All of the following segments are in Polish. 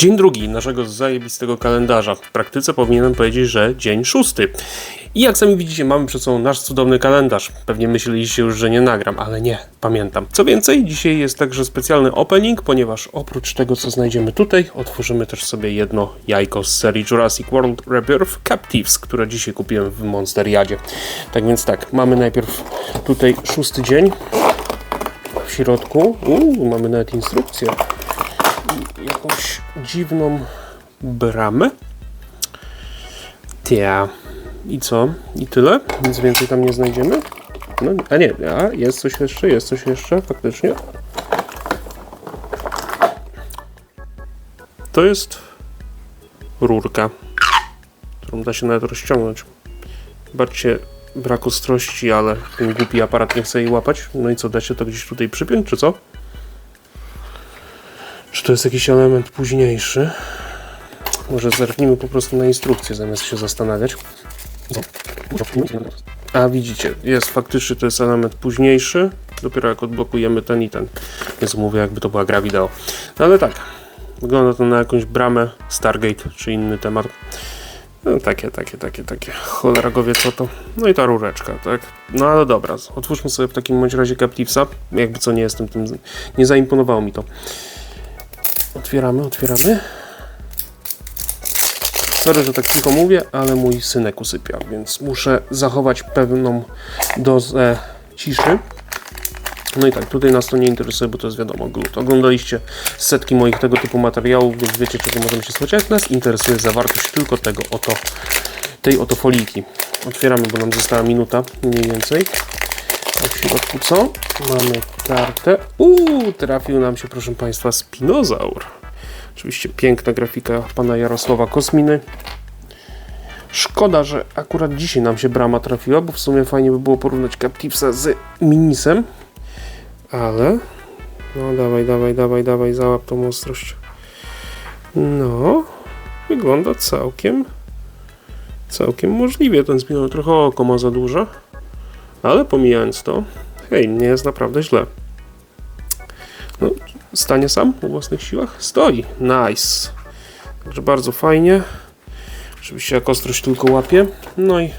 Dzień drugi naszego zajebistego kalendarza. W praktyce powinienem powiedzieć, że dzień szósty. I jak sami widzicie, mamy przed sobą nasz cudowny kalendarz. Pewnie myśleliście już, że nie nagram, ale nie, pamiętam. Co więcej, dzisiaj jest także specjalny opening, ponieważ oprócz tego, co znajdziemy tutaj, otworzymy też sobie jedno jajko z serii Jurassic World Rebirth Captives, które dzisiaj kupiłem w Monsteriadzie. Tak więc tak, mamy najpierw tutaj szósty dzień. W środku, uuu, mamy nawet instrukcję jakąś dziwną bramę. Tia. I co? I tyle? Nic więcej tam nie znajdziemy? No, a nie, a jest coś jeszcze, jest coś jeszcze, faktycznie. To jest rurka, którą da się nawet rozciągnąć. Baczcie, brak ostrości, ale ten głupi aparat nie chce jej łapać. No i co, da się to gdzieś tutaj przypiąć, czy co? Czy to jest jakiś element późniejszy? Może zerknijmy po prostu na instrukcję, zamiast się zastanawiać. A widzicie, jest faktycznie to jest element późniejszy. Dopiero jak odblokujemy ten i ten. Więc mówię, jakby to była gra wideo. No ale tak, wygląda to na jakąś bramę Stargate czy inny temat. No, takie, takie, takie, takie. Cholera go wie co to. No i ta rureczka, tak? No ale dobra, otwórzmy sobie w takim bądź razie Captivesa. Jakby co nie jestem tym. Nie zaimponowało mi to. Otwieramy, otwieramy. Sorry, że tak cicho mówię, ale mój synek usypia, więc muszę zachować pewną dozę ciszy. No i tak, tutaj nas to nie interesuje, bo to jest wiadomo, glut. Oglądaliście setki moich tego typu materiałów, więc wiecie, czego możemy się spodziewać. Nas interesuje zawartość tylko tego oto, tej oto foliki. Otwieramy, bo nam została minuta, mniej więcej. A w środku co? Mamy kartę. Uuu, trafił nam się, proszę Państwa, spinozaur. Oczywiście piękna grafika pana Jarosława Kosminy. Szkoda, że akurat dzisiaj nam się brama trafiła, bo w sumie fajnie by było porównać Captivesa z Minisem. Ale... No dawaj, dawaj, dawaj, dawaj, załap tą ostrość. No... Wygląda całkiem... Całkiem możliwie ten spinol. Trochę oko ma za duże. Ale pomijając to, hej, nie jest naprawdę źle. No, stanie sam u własnych siłach? Stoi. Nice. Także bardzo fajnie. Oczywiście jak ostrość tylko łapie. No i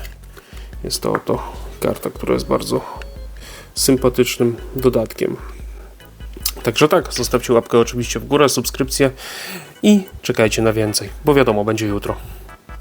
jest to oto karta, która jest bardzo sympatycznym dodatkiem. Także tak, zostawcie łapkę oczywiście w górę, subskrypcję i czekajcie na więcej, bo wiadomo, będzie jutro.